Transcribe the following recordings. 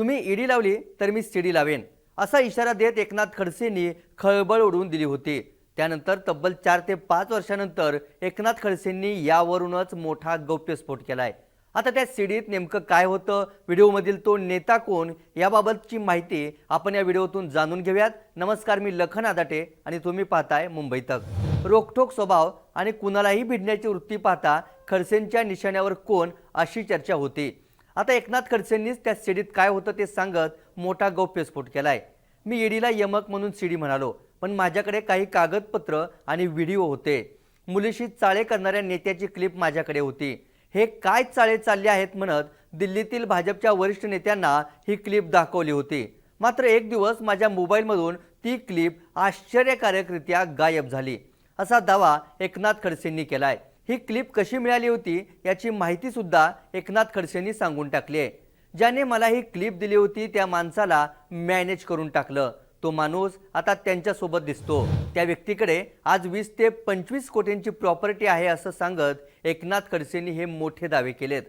तुम्ही ईडी लावली तर मी सीडी लावेन असा इशारा देत एकनाथ खडसेंनी खळबळ उडवून दिली होती. त्यानंतर तब्बल चार ते पाच वर्षानंतर एकनाथ खडसेंनी यावरूनच मोठा गौप्यस्फोट केलाय. आता त्या सीडीत नेमकं काय होतं? व्हिडिओमधील तो नेता कोण? याबाबतची माहिती आपण या व्हिडिओतून जाणून घेऊयात. नमस्कार मी लखन आदाटे आणि तुम्ही पाहताय मुंबई तक. रोखोक स्वभाव आणि कुणालाही भिडण्याची वृत्ती पाहता खडसेंच्या निशाण्यावर कोण? अशी चर्चा होती. आता एकनाथ खडसेंनीच त्या सीडीत काय होतं ते सांगत मोठा गौप्यस्फोट केलाय. मी ईडीला यमक म्हणून सीडी म्हणालो पण माझ्याकडे काही कागदपत्र आणि व्हिडिओ होते. मुलीशी चाळे करणाऱ्या नेत्याची क्लिप माझ्याकडे होती. हे काय चाळे चालले आहेत म्हणत दिल्लीतील भाजपच्या वरिष्ठ नेत्यांना ही क्लिप दाखवली होती. मात्र एक दिवस माझ्या मोबाईलमधून ती क्लिप आश्चर्यकारकरित्या गायब झाली. असा दावा एकनाथ खडसेंनी केलाय. ही क्लिप कशी मिळाली होती याची माहितीसुद्धा एकनाथ खडसेंनी सांगून टाकली आहे. ज्याने मला ही क्लिप दिली होती त्या माणसाला मॅनेज करून टाकलं. तो माणूस आता त्यांच्यासोबत दिसतो. त्या व्यक्तीकडे आज वीस ते पंचवीस कोटींची प्रॉपर्टी आहे असं सांगत एकनाथ खडसेंनी हे मोठे दावे केलेत.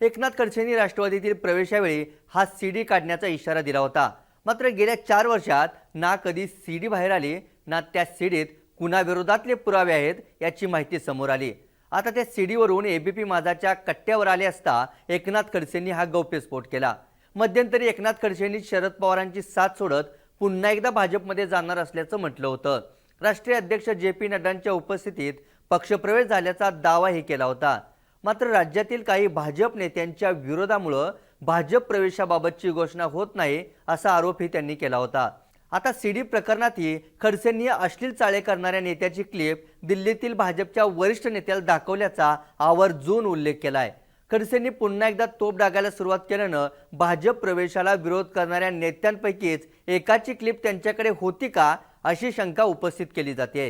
एकनाथ खडसेंनी राष्ट्रवादीतील प्रवेशावेळी हा सी डी काढण्याचा इशारा दिला होता. मात्र गेल्या चार वर्षात ना कधी सी डी बाहेर आली ना त्या सीडीत कुणाविरोधातले पुरावे आहेत याची माहिती समोर आली. आता त्या सीडीवरून एबीपी माझाच्या कट्ट्यावर आले असता एकनाथ खडसेंनी हा गौप्यस्फोट केला. मध्यंतरी एकनाथ खडसेंनी शरद पवारांची साथ सोडत पुन्हा एकदा भाजपमध्ये जाणार असल्याचं म्हटलं होतं. राष्ट्रीय अध्यक्ष जे पी नड्डांच्या उपस्थितीत पक्षप्रवेश झाल्याचा दावाही केला होता. मात्र राज्यातील काही भाजप नेत्यांच्या विरोधामुळं भाजप प्रवेशाबाबतची घोषणा होत नाही असा आरोपही त्यांनी केला होता. आता सीडी प्रकरणातही खडसेंनी अश्लील चाळे करणाऱ्या नेत्याची क्लिप दिल्लीतील भाजपच्या वरिष्ठ नेत्याला दाखवल्याचा आवर्जून उल्लेख केला आहे खडसेंनी पुन्हा एकदा तोप डागायला सुरुवात केल्यानं भाजप प्रवेशाला विरोध करणाऱ्या नेत्यांपैकीच एकाची क्लिप त्यांच्याकडे होती का अशी शंका उपस्थित केली जाते.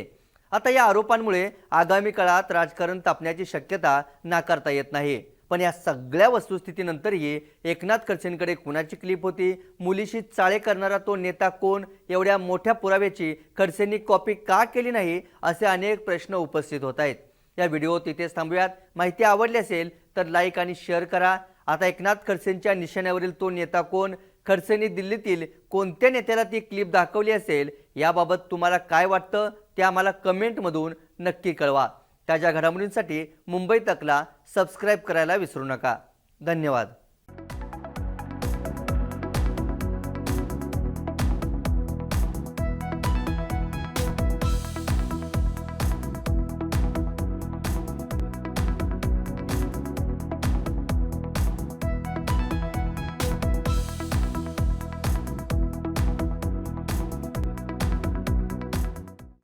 आता या आरोपांमुळे आगामी काळात राजकारण तापण्याची शक्यता नाकारता येत नाही. पण या सगळ्या वस्तुस्थितीनंतरही एकनाथ खडसेंकडे कुणाची क्लिप होती? मुलीशी चाळे करणारा तो नेता कोण? एवढ्या मोठ्या पुराव्याची खडसेंनी कॉपी का केली नाही? असे अनेक प्रश्न उपस्थित होत आहेत. या व्हिडिओ तिथेच थांबूयात. माहिती आवडली असेल तर लाईक आणि शेअर करा. आता एकनाथ खडसेंच्या निशाण्यावरील तो नेता कोण? खडसेंनी दिल्लीतील कोणत्या नेत्याला ती क्लिप दाखवली असेल? याबाबत तुम्हाला काय वाटतं? ते आम्हाला कमेंटमधून नक्की कळवा. ताज्या घडामोडींसाठी मुंबई तकला सबस्क्राईब करायला विसरू नका. धन्यवाद.